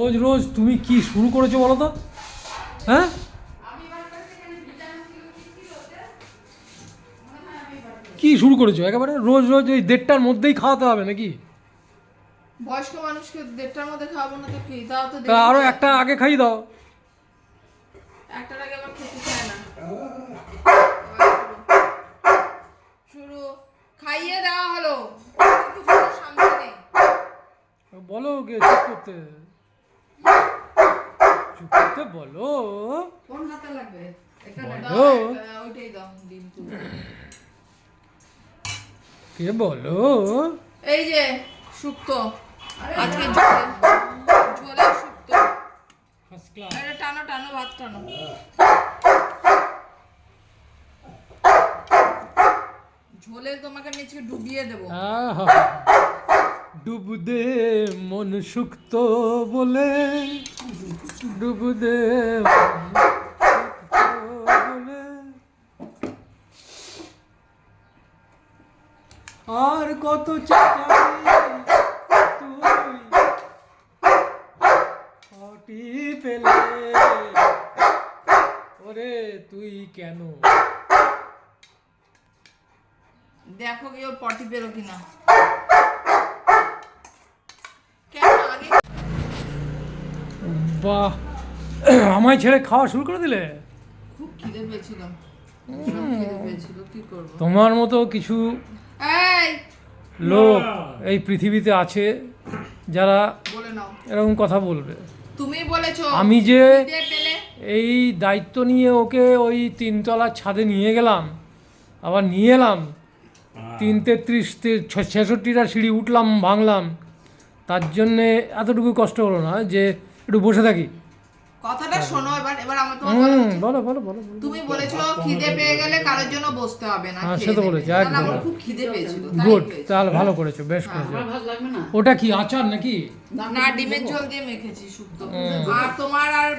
রোজ রোজ তুমি কি শুরু করেছ বলো তো? হ্যাঁ? কি শুরু করেছ? একেবারে রোজ রোজ ওই দেড়টার মধ্যেই খাওয়াতে হবে নাকি? বয়স্ক মানুষকে দেড়টার মধ্যে খাওয়াবো না তো কি? তো তা আরও একটা আগে খাইয়ে দাও। একটার আগে আবার খেতে চায় না। শুরু। খাইয়ে দেওয়া হলো। বলো কে করতে? চুপ করতে বলো। কোন হাতে লাগবে? এখানে বলো। দাও, ওইটাই দাও ডিম তুলে। কে বলো? এই যে শুক্তো আজকে ঝোলে ঝোলে শুক্তো ফার্স্ট ক্লাস এটা টানো টানো ভাত টানো। ঝোলে তোমাকে আমি আজকে ডুবিয়ে দেবো। ডুব দে মন সুক্ত বলে। ডুব দে। আর কত চাচাবি তুই ছটি পেলে ওরে তুই কেন? দেখো কি ও পটি কিনা কেন আগে বাহ। আমায় ছেড়ে খাওয়া শুরু করে দিলে? খুব খিদে পেয়েছিল। ভীষণ খিদে পেয়েছিল কি করব? তোমার মতো কিছু লোক এই পৃথিবীতে আছে যারা এরকম কথা বলবে। তুমি বলেছ আমি যে এই দায়িত্ব নিয়ে ওকে ওই তিনতলার ছাদে নিয়ে গেলাম আবার নিয়ে এলাম। তিন তেত্রিশ তে- ছেষট্টিটা সিঁড়ি উঠলাম ভাঙলাম। তার জন্যে এতটুকু কষ্ট হলো না যে একটু বসে থাকি। কথাটা শোনো এবার এবার আমার তোমার হুম বলো বলো বলো। তুমি বলেছ খিদে পেয়ে গেলে কারোর জন্য বসতে হবে না হ্যাঁ, সে তো। বলেছি, একদম। আমার খুব খিদে পেয়েছিল গুড ভালো করেছ বেশ করেছ। লাগবে না? ওটা কি আচার নাকি? না ডিমের ঝোল দিয়ে মেখেছি শুক্তো। আর তোমার আর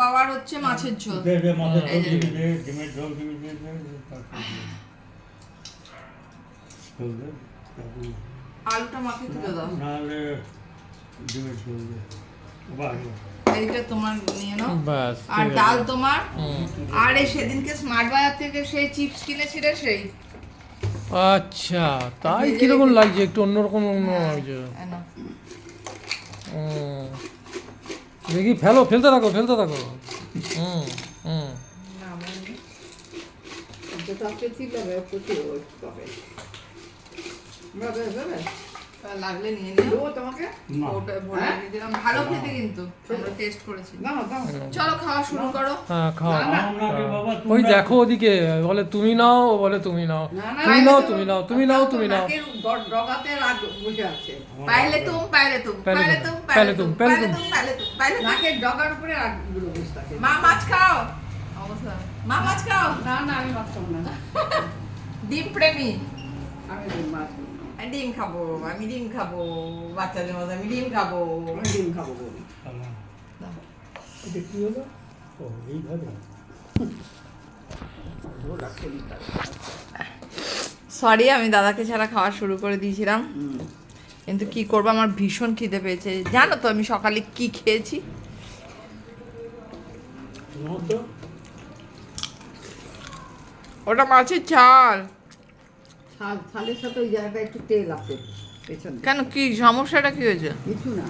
বাবার হচ্ছে মাছের ঝোল। দে দে মাছের ঝোল যে। ডিমের ঝোল আলুটা মাখিয়ে তুলে দাও। নাহলে ডিমের ঝোল দে। বাহ। তোমার নিয়ে নাও। আর ডাল তোমার। হুম। আর এই সেদিনকে স্মার্ট বাজার থেকে সেই চিপস কিনেছিলে সেই? আচ্ছা তাই কীরকম লাগছে? একটু অন্যরকম লাগছে। হুম। দেখি ফেলো ফেলতে থাকো ফেলতে থাকো। হুম হুম। পাবে। লাগলে নিয়ে নিও। দেবো তোমাকে? ওটা ভরে রেখে দিলাম। ভালো খেতে কিন্তু। আমরা টেস্ট করেছি চলো খাওয়া শুরু করো। হ্যাঁ খাও আপনাকে বাবা ওই দেখো ওদিকে বলে তুমি নাও বলে তুমি নাও। না, না, তুমি নাও তুমি নাও তুমি নাও তুমি নাও। ডগাতে রাগ বসে আছে। পাইলে তুম পাইলে তুম পাইলে তুম, পাইলে তুম, পাইলে তুম। পাইলে তুম পাইলে তুম নাকের ডগার উপরে রাগগুলো বসে থাকে। মা মাছ খাও। অবস্থা। মা মাছ খাও। না না আমি মাছ খাব না। ডিম প্রেমী। আমি মাছ খাব। আমি ডিম খাব আমি ডিম খাব বাচ্চাদের মতো আমি ডিম খাব আমি ডিম খাব বলি এটা কি হলো ও এইভাবে সরি আমি দাদাকে ছাড়া খাওয়া শুরু করে দিয়েছিলাম। কিন্তু কি করব আমার ভীষণ খিদে পেয়েছে। জানো তো আমি সকালে কি খেয়েছি? ওটা মাছের ঝাল। ছাল ছালের সাথে ওই জায়গাটা একটু তেল আছে পেছনে। কেন কি সমস্যাটা কি হয়েছে? কিছু না।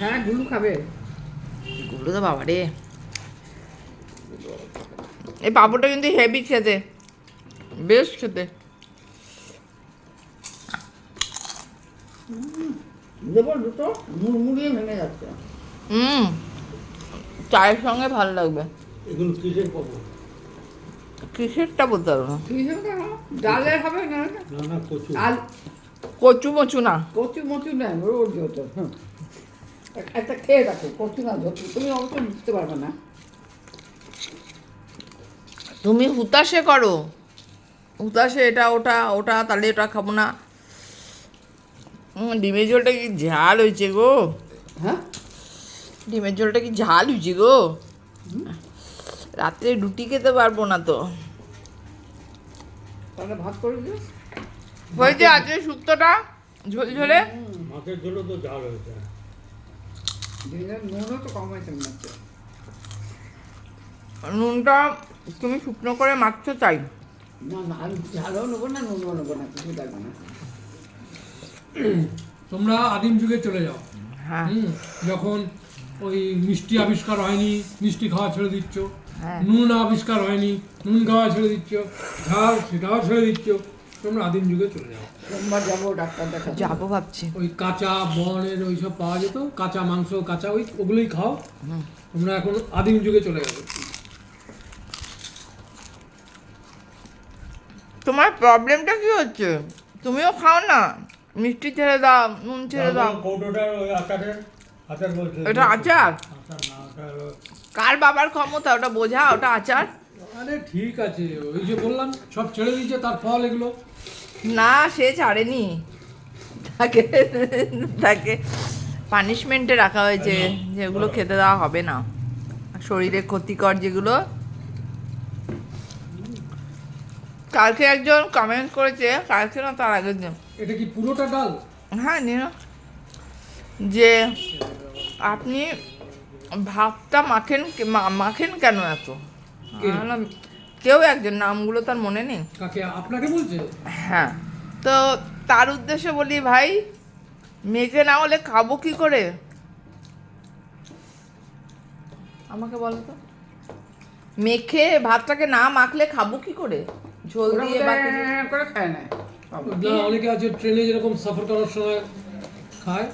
হ্যাঁ গুলু খাবে। গুলো তো বাবা রে। এই পাপড়টা কিন্তু হেভি খেতে বেশ খেতে। দেবো দুটো মুড়মুড়িয়ে ভেঙে যাচ্ছে। হুম চায়ের সঙ্গে ভালো লাগবে। এগুলো কিসের পাবো কিসেরটা বলতে পারব না? না? ডালের হবে না? না না কচু। আর কচু মচু না? কচু মচু নেই রোজ হতো একটা খেয়ে দেখো কচু না ধরতো তুমি অবশ্য বুঝতে পারবে না। তুমি হুতাশে করো। হুতাশে এটা ওটা ওটা তাহলে এটা খাব না। ডিমের ঝোলটা কি ঝাল হয়েছে গো? হ্যাঁ? ডিমের ঝোলটা কি ঝাল হয়েছে গো? রাত্রে রুটি খেতে পারব না তো। তাহলে ভাত করে দিও। হয়েছে আজকে শুক্তোটা ঝোলঝোলে মাছের ঝোলও তো ঝাল হয়েছে। দিনের নুনও তো কম হয়েছে নুনটা তুমি শুকনো করে মাখছো তাই। না না আমি ঝালও নেব না নুনও নেব না কিছু লাগবে না। তোমরা আদিম যুগে চলে যাও। হ্যাঁ। হুম, যখন ওই মিষ্টি আবিষ্কার হয়নি মিষ্টি খাওয়া ছেড়ে দিচ্ছ। নুন আবিষ্কার হয়নি নুন খাওয়া ছেড়ে দিচ্ছ ঝাল সেটাও ছেড়ে দিচ্ছ তোমরা আদিম যুগে চলে যাও। সোমবার যাব ডাক্তার দেখা যাব ভাবছি। ওই কাঁচা বনের ওই সব পাওয়া যেত কাঁচা মাংস কাঁচা ওই ওগুলোই খাও। তোমরা এখন আদিম যুগে চলে গেছো তোমার প্রবলেমটা কি হচ্ছে? তুমিও খাও না? মিষ্টি ছেড়ে দাও নুন ছেড়ে দাও। কৌটোটার ওই আচারের আচার বলছে। এটা আচার? কার বাবার ক্ষমতা? ওটা বোঝা ওটা আচার? আরে ঠিক আছে ওই যে বললাম সব ছেড়ে দিয়েছে তার ফল এগুলো। না সে ছাড়েনি। তাকে তাকে পানিশমেন্টে রাখা হয়েছে যেগুলো খেতে দেওয়া হবে না। শরীরে ক্ষতিকর যেগুলো। কালকে একজন কমেন্ট করেছে কালকে না তার আগের দিন। এটা কি পুরোটা ডাল? হ্যাঁ নিন যে আপনি ভাতটা মাখেন মাখেন কেন এত? কেউ একজন নামগুলো তার মনে নেই। আপনাকে বলছে? হ্যাঁ। তো তার উদ্দেশ্যে বলি ভাই মেঘে না হলে খাব কি করে? আমাকে বলো তো। মেখে ভাতটাকে না মাখলে খাব কি করে? ঝোল দিয়ে বা করে খায় না। অনেকে আছে ট্রেনে যেরকম সফর করার সময় খায়।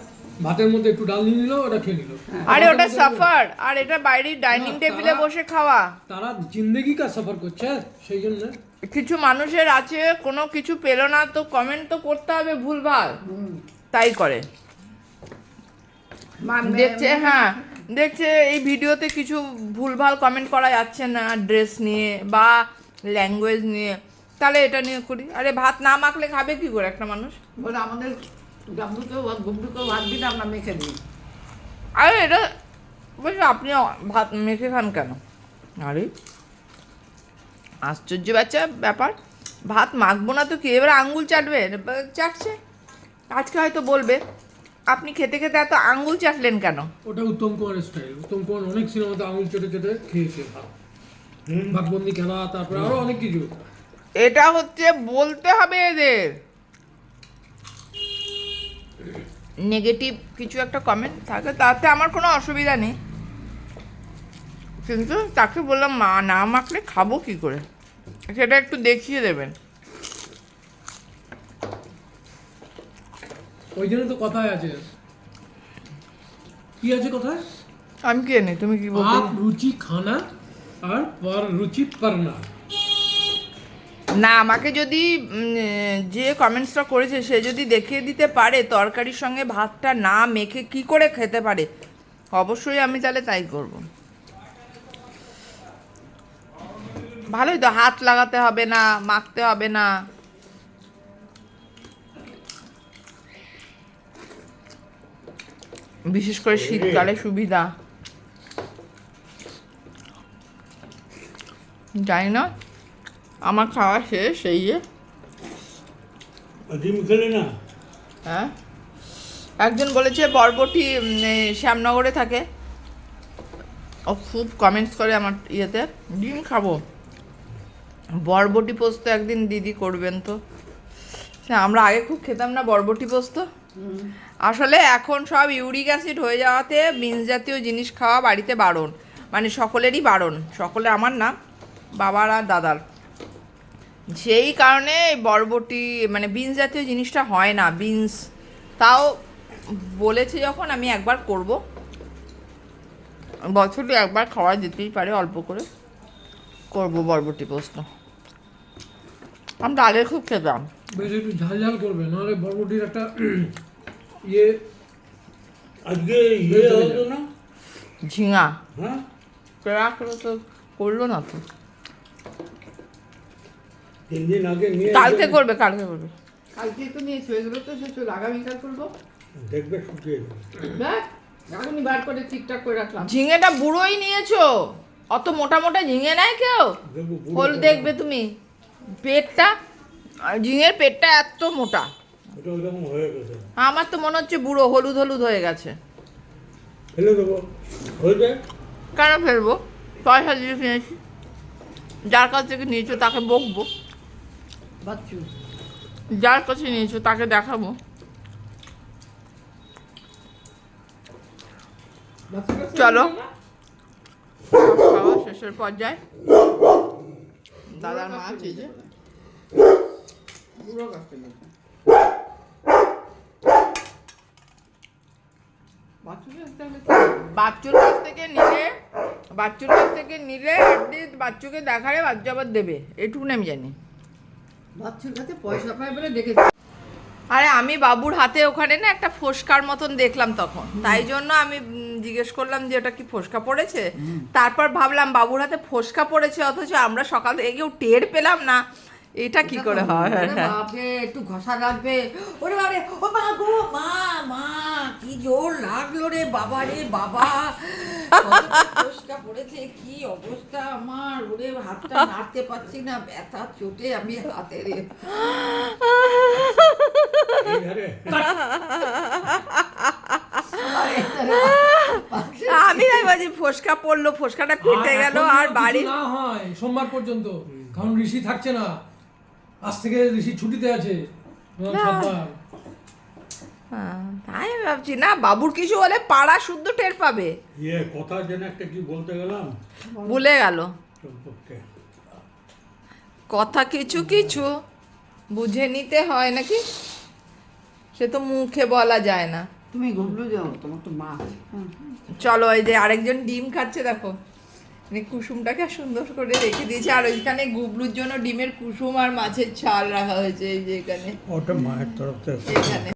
ভাতের মধ্যে একটু ডাল নিয়ে নিল ওটা খেয়ে নিল। আরে ওটা সাফার আর এটা বাইরের ডাইনিং টেবিলে বসে খাওয়া। তারা জিন্দেগি কা সফর করছে সেই জন্য। কিছু মানুষের আছে কোনো কিছু পেল না তো কমেন্ট তো করতে হবে ভুলভাল। তাই করে। দেখছে হ্যাঁ দেখছে এই ভিডিওতে কিছু ভুলভাল কমেন্ট করা যাচ্ছে না ড্রেস নিয়ে বা ল্যাঙ্গুয়েজ নিয়ে। তাহলে এটা নিয়ে করি। আরে ভাত না মাখলে খাবে কি করে একটা মানুষ? বলে আমাদের গামুকেও গুমটুকেও ভাত দিলে আমরা মেখে দিই। আরে এটা বলছি আপনি ভাত মেখে খান কেন? আরে আশ্চর্য বাচ্চা ব্যাপার। ভাত মাখবো না তো কি? এবার আঙ্গুল চাটবে? চাটছে? আজকে হয়তো বলবে আপনি খেতে খেতে এত আঙ্গুল চাটলেন কেন? ওটা উত্তম কুমারের স্টাইল উত্তম কুমার অনেক সিনেমাতে আঙুল চেটে চেটে খেয়েছে ভাত। ভাগবন্দি খেলা তারপরে আরও অনেক কিছু। এটা হচ্ছে বলতে হবে এদের। নেগেটিভ কিছু একটা কমেন্ট থাকে তাতে আমার কোনো অসুবিধা নেই। কিন্তু তাকে বললাম মা না মাখলে খাব কি করে? সেটা একটু দেখিয়ে দেবেন। ওই জন্য তো কথায় আছে। কি আছে কথায়? আমি কি জানি তুমি কি আপ রুচি খানা আর পর রুচি পারনা। না, আমাকে যদি যে কমেন্টসটা করেছে, সে যদি দেখিয়ে দিতে পারে, তরকারির সঙ্গে ভাতটা না মেখে কি করে খেতে পারে? অবশ্যই আমি তাহলে তাই করব। ভালোই তো, হাত লাগাতে হবে না, মাখতে হবে না। বিশেষ করে শীতকালে সুবিধা। জানি না। আমার খাওয়া শেষ এই যে। ডিম খেলে না? হ্যাঁ। একজন বলেছে বরবটি শ্যামনগরে থাকে। ও খুব কমেন্টস করে আমার ইয়েতে ডিম খাব। বরবটি পোস্ত একদিন দিদি করবেন তো। হ্যাঁ আমরা আগে খুব খেতাম না বরবটি পোস্ত। আসলে এখন সব ইউরিক অ্যাসিড হয়ে যাওয়াতে বিনস জাতীয় জিনিস খাওয়া বাড়িতে বারণ। মানে সকলেরই বারণ সকলে আমার না বাবার আর দাদার। সেই কারণে বরবটি মানে বিনস জাতীয় জিনিসটা হয় না বিনস। তাও বলেছে যখন আমি একবার করব। বছরে একবার খাওয়া যেতেই পারে অল্প করে করব বরবটি পোস্ত। আমরা আগে খুব খেতাম। বেশ একটু ঝাল ঝাল করবে নাহলে বরবটির একটা ইয়ে আজকে ইয়ে হতো না? ঝিঙা। হ্যাঁ? তো করল না তো। তিন দিন আগে নিয়ে কালকে করবে কালকে করবে। কালকে তো নিয়েছো এগুলো তো শেষ হলো আগামীকাল করব। দেখবে শুকিয়ে দেখ এখনই বার করে ঠিকঠাক করে রাখলাম। ঝিঙেটা বুড়োই নিয়েছো। অত মোটা মোটা ঝিঙে নাই কেউ? হল দেখবে তুমি। পেটটা আর ঝিঙের পেটটা এত মোটা। আমার তো মনে হচ্ছে বুড়ো হলুদ হলুদ হয়ে গেছে। ফেলে দেবো। হয়ে কেন ফেলব? পয়সা দিয়ে কিনেছি যার কাছ থেকে নিয়েছো তাকে বকবো। যার কাছে নিয়েছো তাকে দেখাবো। চলো। খাওয়া শেষের পর্যায়ে। দাদার মাছ এই যে। বাচ্চুর কাছ থেকে নিলে বাচ্চুর কাছ থেকে নিলে অ্যাটলিস্ট বাচ্চুকে দেখালে বাচ্চু আবার দেবে। এইটুকুনি আমি জানি। বাচ্চুর কাছে পয়সা পায় বলে দেখেছি। আরে আমি বাবুর হাতে ওখানে না একটা ফোসকার মতন দেখলাম তখন। তাই জন্য আমি জিজ্ঞেস করলাম যে ওটা কি ফোসকা পড়েছে? তারপর ভাবলাম বাবুর হাতে ফোসকা পড়েছে অথচ আমরা সকাল থেকে কেউ টের পেলাম না। এটা কি করে হয়? ওরে বাপরে একটু ঘষা লাগবে ওরে বাবারে ও মা গো মা মা কি জোর লাগল রে বাবা রে বাবা। পড়েছে কি অবস্থা আমার। ওরে হাতটা নাড়তে পারছি না ব্যথা চোটে আমি হাতে রে। আমি বলছি ফোসকা পড়ল ফোসকাটা ফেটে গেল আর বাড়ি না হয় সোমবার পর্যন্ত। কারণ ঋষি থাকছে না। আজ থেকে ঋষি ছুটিতে আছে। হ্যাঁ, তাই ভাবছি না বাবুর কিছু হলে পাড়া শুদ্ধ টের পাবে। ইয়ে কথা যেন একটা কি বলতে গেলাম? ভুলে গেল। কথা কিছু কিছু বুঝে নিতে হয় নাকি? সে তো মুখে বলা যায় না। তুমি যাও তোমার তো মাছ হুম। চলো এই যে আরেকজন ডিম খাচ্ছে দেখো। মানে কুসুমটাকে সুন্দর করে রেখে দিয়েছে। আর ওইখানে গুবলুর জন্য ডিমের কুসুম আর মাছের ছাল রাখা হয়েছে এই যে এখানে। ওটা মায়ের তরফ থেকে। এখানে।